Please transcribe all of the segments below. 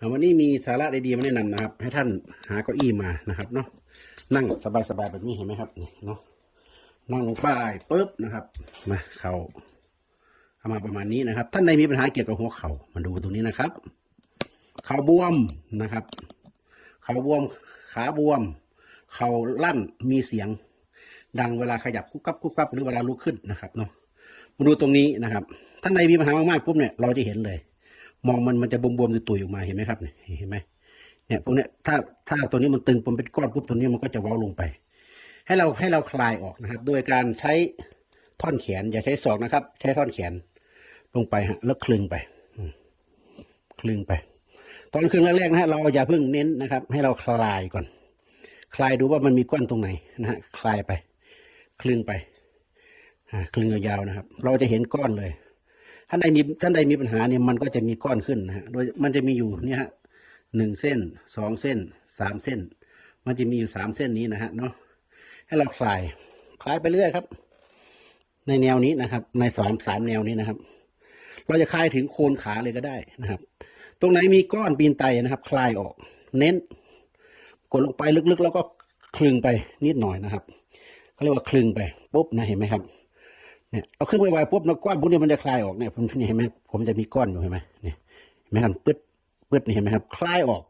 วันนี้มีสาระดีๆมาแนะนำนะครับ ให้ท่านหาเก้าอี้มานะครับเนาะนั่งสบายๆแบบนี้เห็นไหมครับนี่เนาะนั่งลงไปปุ๊บนะครับมาเข่าเอามาประมาณนี้นะครับ ท่านใดมีปัญหาเกี่ยวกับหัวเข่ามาดูตรงนี้นะครับเข่าบวมนะครับ เข่าบวมขาบวม เข่าลั่นมีเสียง ดังเวลาขยับกุ๊บกับกุ๊บกับหรือเวลาลุกขึ้นนะครับเนาะมาดูตรงนี้นะครับ ท่านใดมีปัญหามากๆปุ๊บเนี่ยเราจะเห็นเลย มองมันมันจะบวมๆตุยๆออกมาเห็นไหมครับเนี่ยเห็นไหมเนี่ยพวกเนี้ยถ้าถ้าตัวนี้มันตึงผมเป็นก้อนปุ๊บตัวนี้มันก็จะเว้าลงไป ให้เราให้เราคลายออกนะครับ โดยการใช้ท่อนแขน อย่าใช้ศอกนะครับ ใช้ท่อนแขนลงไปฮะแล้วคลึงไปคลึงไป ตอนคลึงแรกๆนะฮะเราอย่าเพิ่งเน้นนะครับ ให้เราคลายก่อน คลายดูว่ามันมีก้อนตรงไหนนะฮะคลายไป คลึงไปคลึงยาวๆนะครับ เราจะเห็นก้อนเลย ท่านใดมีท่านใดมีปัญหาเนี่ยมันก็จะมีก้อนขึ้นนะฮะโดยมันจะมีอยู่เนี่ยฮะหนึ่งเส้นสองเส้นสามเส้น มันจะมีอยู่สามเส้นนี้นะฮะเนาะให้เราคลายคลายไปเรื่อยครับ ในแนวนี้นะครับ ในสองสามแนวนี้นะครับ เราจะคลายถึงโคนขาเลยก็ได้นะครับ ตรงไหนมีก้อนปีนไตนะครับ คลายออก เน้น กดลงไปลึกๆ แล้วก็คลึงไปนิดหน่อยนะครับเขาเรียกว่าคลึงไปปุ๊บนะเห็นไหมครับ เนี่ยเอาเครื่องไวๆปุ๊บนะก้อนพวกนี้มันจะคลายออกเนี่ยผมนี่เห็นไหมผมจะมีก้อนอยู่เห็นไหมเนี่ยเห็นไหมครับปึ๊ดปึ๊ดนี่เห็นไหมครับ คลายออก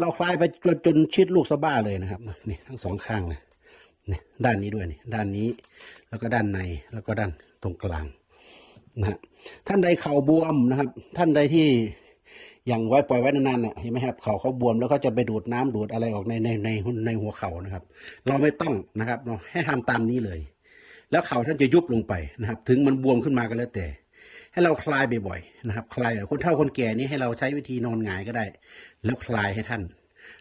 เราคลายไปจนจนชิดลูกสะบ้าเลยนะครับนี่ทั้งสองข้างเลยเนี่ยด้านนี้ด้วยนี่ด้านนี้ แล้วก็ด้านในแล้วก็ด้านตรงกลางนะฮะท่านใดเข่าบวมนะครับ ท่านใดที่อย่างไว้ปล่อยไว้นานๆน่ะเห็นไหมครับเข่าเขาบวมแล้วก็จะไปดูดน้ำดูดอะไรออกในในในในหัวเข่านะครับ เราไม่ต้องนะครับเราให้ทำตามนี้เลย แล้วเข่าท่านจะยุบลงไปนะครับ ถึงมันบวมขึ้นมาก็แล้วแต่ ให้เราคลายบ่อยๆนะครับ คลายแบบคนเฒ่าคนแก่นี่ให้เราใช้วิธีนอนหงายก็ได้ แล้วคลายให้ท่าน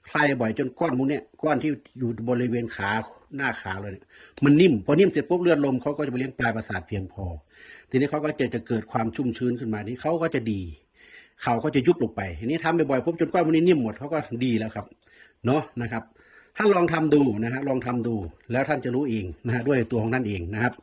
คลายบ่อยจนก้อนพวกเนี้ยก้อนที่อยู่บริเวณขาหน้าขาเลยเนี่ยมันนิ่มพอนิ่มเสร็จปุ๊บเลือดลมเขาก็จะไปเลี้ยงปลายประสาทเพียงพอ ทีนี้เขาก็จะจะเกิดความชุ่มชื้นขึ้นมานี่เขาก็จะดีเขาก็จะยุบลงไปทีนี้ทำบ่อยๆปุ๊บจนก้อนพวกนี้นิ่มหมดเขาก็ดีแล้วครับเนาะนะครับ ท่านลองทำดูนะฮะลองทำดูแล้วท่านจะรู้เองนะฮะด้วยตัวของท่านเองนะครับ